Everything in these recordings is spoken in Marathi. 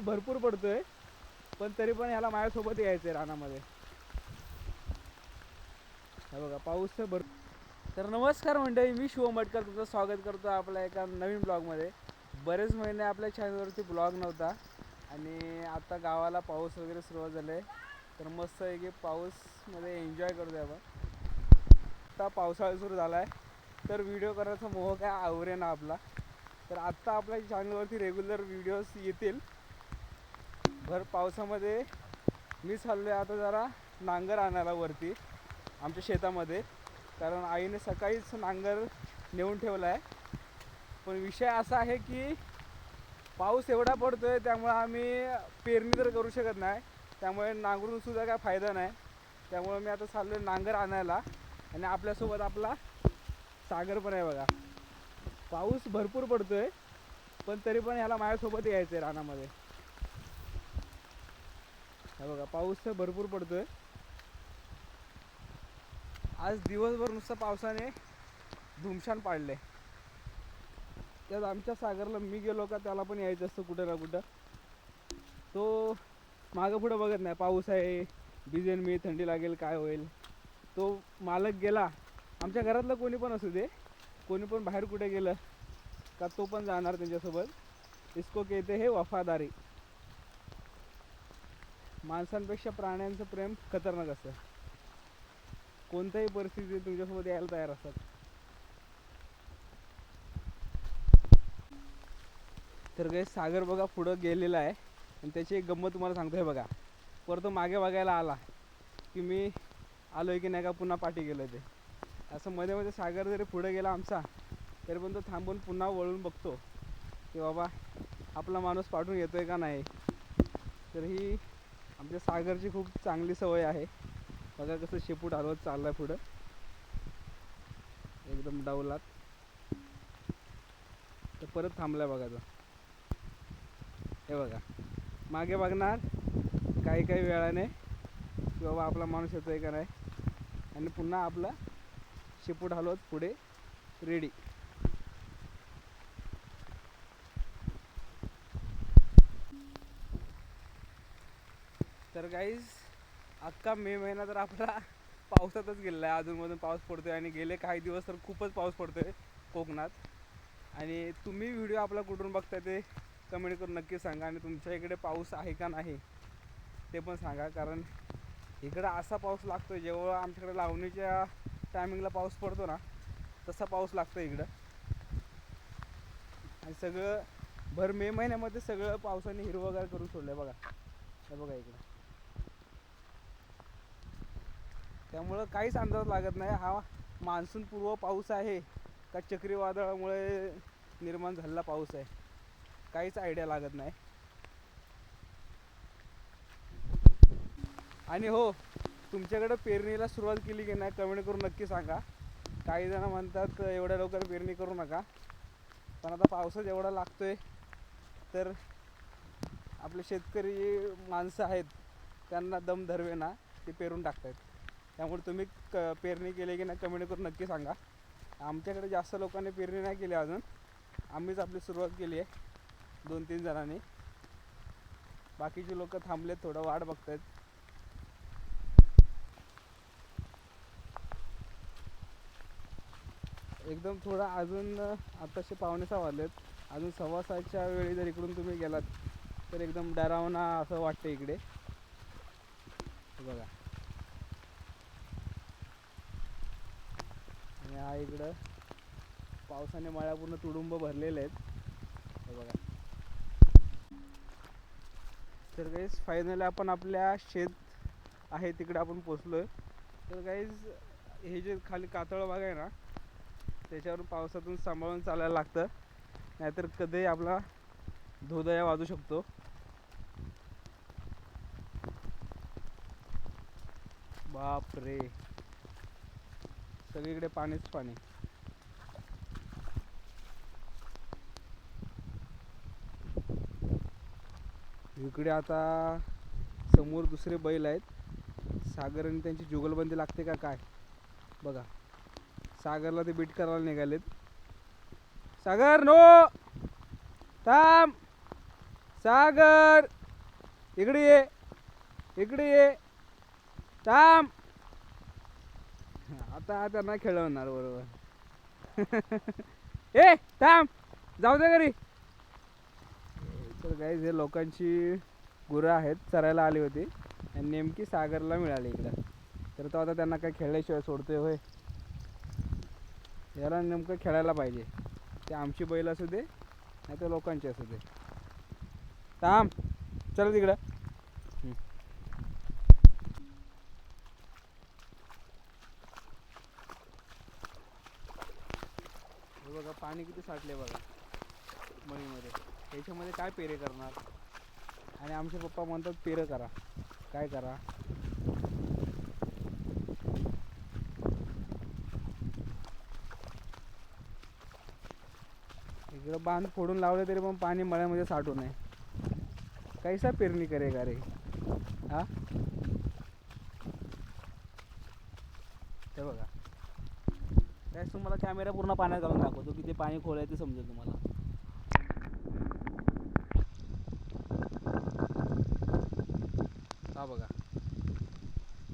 भरपूर पडतोय पण तरी पण ह्याला माझ्यासोबत यायचं आहे रानामध्ये. हे बघा पाऊस भर तर नमस्कार मंडळी मी शिव मटकर तुमचं स्वागत करतो आपल्या एका नवीन ब्लॉगमध्ये. बरेच महिने आपल्या चॅनलवरती ब्लॉग नव्हता आणि आता गावाला पाऊस वगैरे सुरुवात झाले तर मस्त आहे की पाऊसमध्ये एन्जॉय करतो आहे आपण. आता पावसाळा सुरू झाला आहे तर व्हिडिओ करायचा मोह काय आवरे ना आपला. तर आत्ता आपल्या चॅनलवरती रेग्युलर व्हिडिओज येतील. भर पावसामध्ये मी चाललो आहे आता जरा नांगर आणायला वरती आमच्या शेतामध्ये. कारण आईने सकाळीच नांगर नेऊन ठेवला आहे पण विषय असा आहे की पाऊस एवढा पडतो आहे त्यामुळे आम्ही पेरणी तर करू शकत नाही. त्यामुळे नांगरूनसुद्धा काय फायदा नाही. त्यामुळे मी आता चाललो आहे नांगर आणायला. आणि आपल्यासोबत आपला सागर पण आहे बघा. पाऊस भरपूर पडतो आहे पण तरी पण ह्याला माझ्यासोबत यायचं आहे रानामध्ये. हे बघा पाऊस तर भरपूर पडतोय. आज दिवसभर नुसतं पावसाने धुमशान पाडले त्यात आमच्या सागरला मी गेलो का त्याला पण यायचं असतं कुठं ना कुठं. तो मागं पुढं बघत नाही पाऊस आहे भिजेन मी थंडी लागेल काय होईल. तो मालक गेला. आमच्या घरातलं कोणी पण असू दे कोणी पण बाहेर कुठे गेलं का तो पण जाणार त्यांच्यासोबत. इसको कहते हे वफादारी. माणसांपेक्षा प्राण्यांचं प्रेम खतरनाक असतं. कोणत्याही परिस्थितीत तुमच्यासोबत यायला तयार असतात. तर काही सागर बघा पुढं गेलेला आहे. आणि त्याची एक गंमत तुम्हाला सांगतोय बघा. परत तो मागे बघायला आला की मी आलोय की नाही का पुन्हा पाठी गेलो ते. असं मध्ये मध्ये सागर जरी पुढे गेला आमचा तरी पण तो थांबून पुन्हा वळून बघतो. की बाबा आपला माणूस पाठवून येतोय का नाही? तर ही आमच्या सागरची खूप चांगली सवय आहे. बघा कसं शेपूट हलवत चाललाय पुढं. एकदम डावलात. तर परत थांबलाय बघा तो हे बघा. मागे बघणार. काही काही वेळाने. की बाबा आपला माणूस येतोय का नाही. आणि पुन्हा आपला शेपूट हलवत पुढे रेडी गाईज अख्खा मे महिना तर आपला पावसातच गेलेला आहे. अजूनमधून पाऊस पडतोय आणि गेले काही दिवस तर खूपच पाऊस पडतोय कोकणात. आणि तुम्ही व्हिडिओ आपला कुठून बघताय ते कमेंट करून नक्की सांगा आणि तुमच्या इकडे पाऊस आहे का नाही ते पण सांगा. कारण इकडं असा पाऊस लागतोय जेव्हा आमच्याकडे लावणीच्या टायमिंगला पाऊस पडतो ना तसा पाऊस लागतो इकडं. आणि सगळं भर मे महिन्यामध्ये सगळं पावसाने हिरवगार करून सोडलं आहे बघा. हे बघा इकडं. त्यामुळं काहीच अंदाज लागत नाही. हा मान्सूनपूर्व पाऊस आहे. का चक्रीवादळामुळे निर्माण झालेला पाऊस आहे? काहीच आयडिया लागत नाही. आणि हो तुमच्याकडं पेरणीला सुरुवात केली की नाही कमेंट करून नक्की सांगा. काही जण म्हणतात एवढ्या लवकर पेरणी करू नका. पण आता पावसाच एवढा लागतोय तर आपले शेतकरी माणसं आहेत त्यांना दम धरवे ना ते पेरून टाकतात त्यामुळे तुम्ही क पेरणी केली की नाही कमेंट करून नक्की सांगा. आमच्याकडे जास्त लोकांनी पेरणी नाही केली अजून. आम्हीच आपली सुरुवात केली आहे दोन तीन जणांनी. बाकीचे लोक थांबलेत थोडं वाट बघतायत. एकदम थोडा अजून आताशे पावणे सहा वाजलेत अजून सव्वा सातच्या वेळी जर इकडून तुम्ही गेलात तर एकदम डरावना असं वाटतं इकडे. बघा. आणि हा इकडं पावसाने मळ्या पूर्ण तुडुंब भरलेले आहेत. हे बघा. तर काहीच फायनली आपण आपल्या शेत आहे तिकडे आपण पोचलो आहे तर काहीच हे जे खाली कातळ भाग आहे ना त्याच्यावर पावसातून सांभाळून चालायला लागतं. नाहीतर कधी आपला धोदया वाजू शकतो. बापरे. सगळीकडे पाणीच पाणी. इकडे आता समोर दुसरे बैल आहेत. सागर आणि त्यांची जुगलबंदी लागते का काय? बघा. सागरला ते बीट करायला निघालेत. सागर नो! थांब! सागर! इकडे ये. इकडे ये. थांब! आता त्यांना खेळवणार बरोबर. ए थांब. जाऊ दे घरी. तर काही हे लोकांची गुरं आहेत चरायला आली होती. आणि नेमकी सागरला मिळाली इकडं. तर तो आता त्यांना काय खेळल्याशिवाय सोडतोय होय. याला नेमकं खेळायला पाहिजे. ते आमची बैल असू दे नाही तर लोकांची असू दे. थांब. चल तिकडं. हे बघा पाणी किती साठले बघा. मळीमध्ये. ह्याच्यामध्ये काय पेरे करणार? आणि आमचे पप्पा म्हणतात पेरं करा. काय करा? इकडं बांध फोडून लावले तरी पण पाणी मळ्यामध्ये साठू नये. कैसा पेरणी करे का रे? हा? ते बघा. त्याच तुम्हाला कॅमेरा पूर्ण पाण्यात घालून दाखवतो किती पाणी खोल आहे ते समजेल तुम्हाला. हा बघा.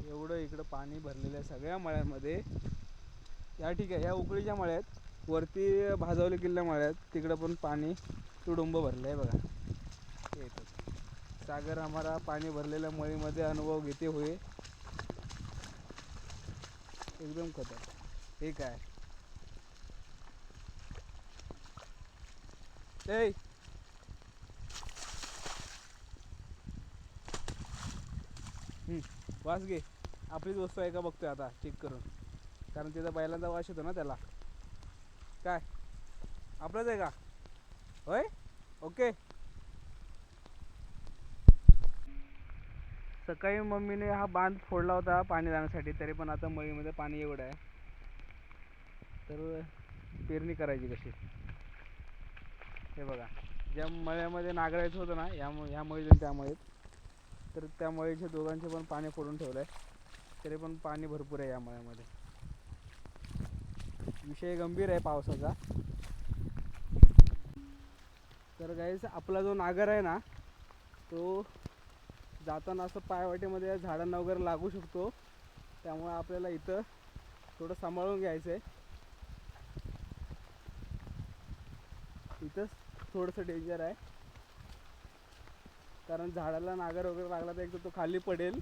एवढं इकडं पाणी भरलेलं आहे सगळ्या मळ्यामध्ये. या ठीक आहे या उकळीच्या मळ्यात वरती भाजवले किल्ल्या मळ्यात तिकडं पण पाणी तुडुंब भरलं आहे बघा. सागर आम्हाला पाणी भरलेल्या मळीमध्ये अनुभव घेते होय. एकदम खतर हे काय? Hey. वास घे. आपलीच वस्तू आहे का बघतोय आता चेक करून. कारण तिथं बैलांचा वास येतो ना त्याला. काय? आपलाच आहे का? होय? ओके. सकाळी मम्मीने हा बांध फोडला होता पाणी जाण्यासाठी तरी पण आता मळीमध्ये पाणी एवढं आहे. तर पेरणी करायची कशी? हे बघा. ज्या मळ्यामध्ये नागरायचं होतं ना या ह्या मळीत आणि त्या मळीत तर त्या मळीच्या दोघांचे पण पाणी फोडून ठेवलं आहे तरी पण पाणी भरपूर आहे या मळ्यामध्ये. विषय गंभीर आहे पावसाचा. तर गाईस आपला जो नागर आहे ना तो जाताना असं पायवाटेमध्ये झाडांना वगैरे लागू शकतो. त्यामुळे आपल्याला इथं थोडं सांभाळून घ्यायचं आहे इथंच थोडंसं डेंजर आहे. कारण झाडाला नागर वगैरे लागला तर एकतर तो खाली पडेल.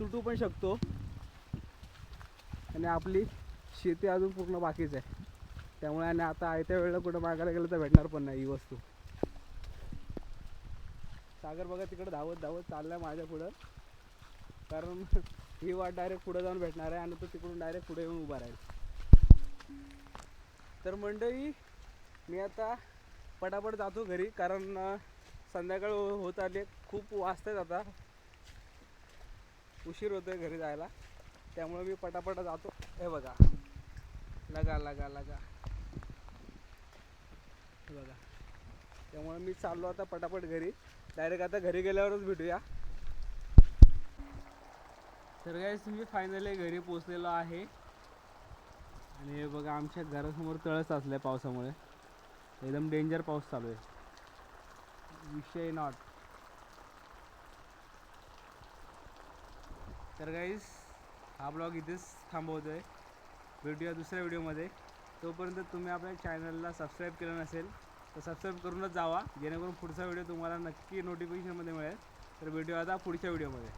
तुटू पण शकतो. आणि आपली शेती अजून पूर्ण बाकीच आहे. त्यामुळे आणि आता आयत्या वेळेला कुठं मागायला गेलं तर भेटणार पण नाही ही वस्तू. सागर बघा तिकडं धावत धावत चाललाय माझ्या पुढं. कारण ही वाट डायरेक्ट पुढे जाऊन भेटणार आहे आणि तो तिकडून डायरेक्ट पुढे येऊन उभा राहील. तर मंडळी मी आता पटापट जातो घरी कारण संध्याकाळ हो-, होत आली खूप वाजतायत आता. उशीर होतोय घरी जायला. त्यामुळे मी पटापट जातो. हे बघा. लगा लगा लगा. हे बघा. त्यामुळे मी चाललो आता पटापट घरी. डायरेक्ट आता घरी गेल्यावरच भेटूया. तर गाईस मी फायनली घरी पोचलेलो आहे. आणि हे बघा आमच्या घरासमोर तळस असलं आहे पावसामुळे. एकदम डेंजर पाऊस चालू आहे. विषय नॉट तर गाईस हा ब्लॉग इथेच थांबवतोय. भेटूया दुसऱ्या व्हिडिओमध्ये तोपर्यंत तुम्ही आपल्या चॅनलला सबस्क्राईब केलं नसेल तर सबस्क्राईब करूनच जावा. जेणेकरून पुढचा व्हिडिओ तुम्हाला नक्की नोटिफिकेशनमध्ये मिळेल. तर भेटूया आता पुढच्या व्हिडिओमध्ये